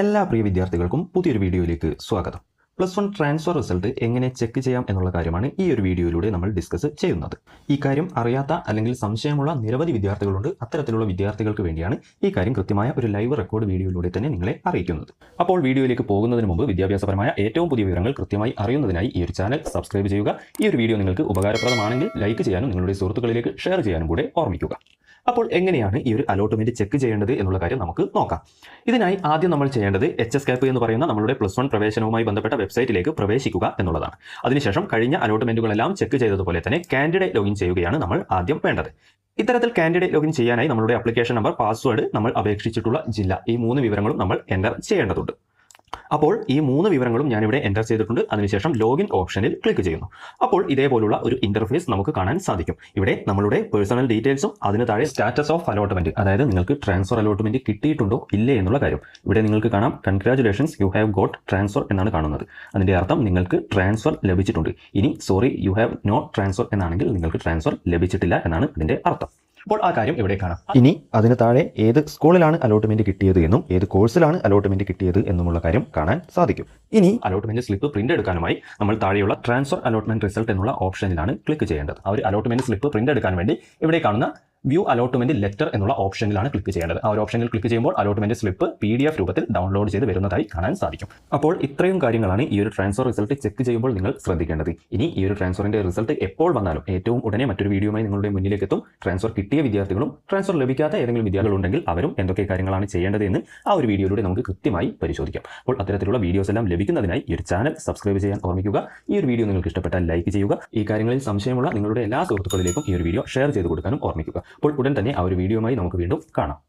എല്ലാ പ്രിയ വിദ്യാർത്ഥികൾക്കും പുതിയൊരു വീഡിയോയിലേക്ക് സ്വാഗതം. പ്ലസ് വൺ ട്രാൻസ്ഫർ റിസൾട്ട് എങ്ങനെ ചെക്ക് ചെയ്യാം എന്നുള്ള കാര്യമാണ് ഈ ഒരു വീഡിയോയിലൂടെ നമ്മൾ ഡിസ്കസ് ചെയ്യുന്നത്. ഈ കാര്യം അറിയാത്ത അല്ലെങ്കിൽ സംശയമുള്ള നിരവധി വിദ്യാർത്ഥികളുണ്ട്. അത്തരത്തിലുള്ള വിദ്യാർത്ഥികൾക്ക് വേണ്ടിയാണ് ഈ കാര്യം കൃത്യമായ ഒരു ലൈവ് റെക്കോർഡ് വീഡിയോയിലൂടെ തന്നെ നിങ്ങളെ അറിയിക്കുന്നത്. അപ്പോൾ വീഡിയോയിലേക്ക് പോകുന്നതിന് മുമ്പ് വിദ്യാഭ്യാസപരമായ ഏറ്റവും പുതിയ വിവരങ്ങൾ കൃത്യമായി അറിയുന്നതിനായി ഈ ഒരു ചാനൽ സബ്സ്ക്രൈബ് ചെയ്യുക. ഈ ഒരു വീഡിയോ നിങ്ങൾക്ക് ഉപകാരപ്രദമാണെങ്കിൽ ലൈക്ക് ചെയ്യാനും നിങ്ങളുടെ സുഹൃത്തുക്കളിലേക്ക് ഷെയർ ചെയ്യാനും കൂടെ ഓർമ്മിക്കുക. അപ്പോൾ എങ്ങനെയാണ് ഈ ഒരു അലോട്ട്മെന്റ് ചെക്ക് ചെയ്യേണ്ടത് എന്നുള്ള കാര്യം നമുക്ക് നോക്കാം. ഇതിനായി ആദ്യം നമ്മൾ ചെയ്യേണ്ടത് എച്ച് എസ് കാപ്പ് എന്ന് പറയുന്ന നമ്മളുടെ പ്ലസ് വൺ പ്രവേശനവുമായി ബന്ധപ്പെട്ട വെബ്സൈറ്റിലേക്ക് പ്രവേശിക്കുക എന്നുള്ളതാണ്. അതിനുശേഷം കഴിഞ്ഞ അലോട്ട്മെന്റുകളെല്ലാം ചെക്ക് ചെയ്തതുപോലെ തന്നെ കാൻഡിഡേറ്റ് ലോഗിൻ ചെയ്യുകയാണ് നമ്മൾ ആദ്യം വേണ്ടത്. ഇത്തരത്തിൽ കാൻഡിഡേറ്റ് ലോഗിൻ ചെയ്യാനായി നമ്മളുടെ അപ്ലിക്കേഷൻ നമ്പർ പാസ്വേഡ് നമ്മൾ അപേക്ഷിച്ചിട്ടുള്ള ജില്ല ഈ മൂന്ന് വിവരങ്ങളും നമ്മൾ എന്റർ ചെയ്യേണ്ടതുണ്ട്. അപ്പോൾ ഈ മൂന്ന് വിവരങ്ങളും ഞാനിവിടെ എന്റർ ചെയ്തിട്ടുണ്ട്. അതിനുശേഷം ലോഗിൻ ഓപ്ഷനിൽ ക്ലിക്ക് ചെയ്യുന്നു. അപ്പോൾ ഇതേപോലുള്ള ഒരു ഇന്റർഫേസ് നമുക്ക് കാണാൻ സാധിക്കും. ഇവിടെ നമ്മളുടെ പേഴ്സണൽ ഡീറ്റെയിൽസും അതിന് താഴെ സ്റ്റാറ്റസ് ഓഫ് അലോട്ട്മെന്റ് അതായത് നിങ്ങൾക്ക് ട്രാൻസ്ഫർ അലോട്ട്മെന്റ് കിട്ടിയിട്ടുണ്ടോ ഇല്ലേ എന്നുള്ള കാര്യം. ഇവിടെ നിങ്ങൾക്ക് കാണാം congratulations you have got transfer എന്നാണ് കാണുന്നത്. അതിന്റെ അർത്ഥം നിങ്ങൾക്ക് ട്രാൻസ്ഫർ ലഭിച്ചിട്ടുണ്ട്. ഇനി sorry you have not transfer എന്നാണെങ്കിൽ നിങ്ങൾക്ക് ട്രാൻസ്ഫർ ലഭിച്ചിട്ടില്ല എന്നാണ് ഇതിന്റെ അർത്ഥം. അപ്പോൾ ആ കാര്യം ഇവിടെ കാണാം. ഇനി അതിന് താഴെ ഏത് സ്കൂളിലാണ് അലോട്ട്മെന്റ് കിട്ടിയത് എന്നും ഏത് കോഴ്സിലാണ് അലോട്ട്മെന്റ് കിട്ടിയത് എന്നുമുള്ള കാര്യം കാണാൻ സാധിക്കും. ഇനി അലോട്ട്മെന്റ് സ്ലിപ്പ് പ്രിന്റ് എടുക്കാനുമായി നമ്മൾ താഴെയുള്ള ട്രാൻസ്ഫർ അലോട്ട്മെന്റ് റിസൾട്ട് എന്നുള്ള ഓപ്ഷനിലാണ് ക്ലിക്ക് ചെയ്യേണ്ടത്. ആ ഒരു അലോട്ട്മെന്റ് സ്ലിപ്പ് പ്രിന്റ് എടുക്കാൻ വേണ്ടി ഇവിടെ കാണുന്ന വ്യൂ അലോട്ട്മെന്റ് ലെറ്റർ എന്നുള്ള ഓപ്ഷനിലാണ് ക്ലിക്ക് ചെയ്യേണ്ടത്. ആ ഒരു ഓപ്ഷനിൽ ക്ലിക്ക് ചെയ്യുമ്പോൾ allotment slip P D F രൂപത്തിൽ ഡൗൺലോഡ് ചെയ്ത് വരുന്നതായി കാണാൻ സാധിക്കും. അപ്പോൾ ഇത്രയും കാര്യങ്ങളാണ് ഈ ഒരു ട്രാൻസ്ഫർ റിസൾട്ട് ചെക്ക് ചെയ്യുമ്പോൾ നിങ്ങൾ ശ്രദ്ധിക്കേണ്ടത്. ഇനി ഈ ഒരു ട്രാൻസ്ഫറിന്റെ റിസൾട്ട് എപ്പോൾ വന്നാലും ഏറ്റവും ഉടനെ മറ്റൊരു വീഡിയോയുമായി നിങ്ങളുടെ മുന്നിലേക്ക് എത്തും ട്രാൻസ്ഫർ കിട്ടിയ വിദ്യാർത്ഥികളും ട്രാൻസ്ഫർ ലഭിക്കാത്ത ഏതെങ്കിലും വിദ്യാർത്ഥികളുണ്ടെങ്കിൽ അവരും എന്തൊക്കെ കാര്യങ്ങളാണ് ചെയ്യേണ്ടതെന്ന് ആ ഒരു വീഡിയോയിലൂടെ നമുക്ക് കൃത്യമായി പരിശോധിക്കാം. അപ്പോൾ അത്തരത്തിലുള്ള വീഡിയോസ് എല്ലാം ലഭിക്കുന്നതിനായി ഈ ഒരു ചാനൽ സബ്സ്ക്രൈബ് ചെയ്യാൻ ഓർമ്മിക്കുക. ഈ ഒരു വീഡിയോ നിങ്ങൾക്ക് ഇഷ്ടപ്പെട്ടാൽ ലൈക്ക് ചെയ്യുക. ഈ കാര്യങ്ങളിൽ സംശയമുള്ള നിങ്ങളുടെ എല്ലാ സുഹൃത്തുക്കളിലേക്കും ഈ ഒരു വീഡിയോ ഷെയർ ചെയ്ത് കൊടുക്കാനും ഓർമ്മിക്കുക. അപ്പോൾ ഉടൻ തന്നെ ആ ഒരു വീഡിയോയുമായി നമുക്ക് വീണ്ടും കാണാം.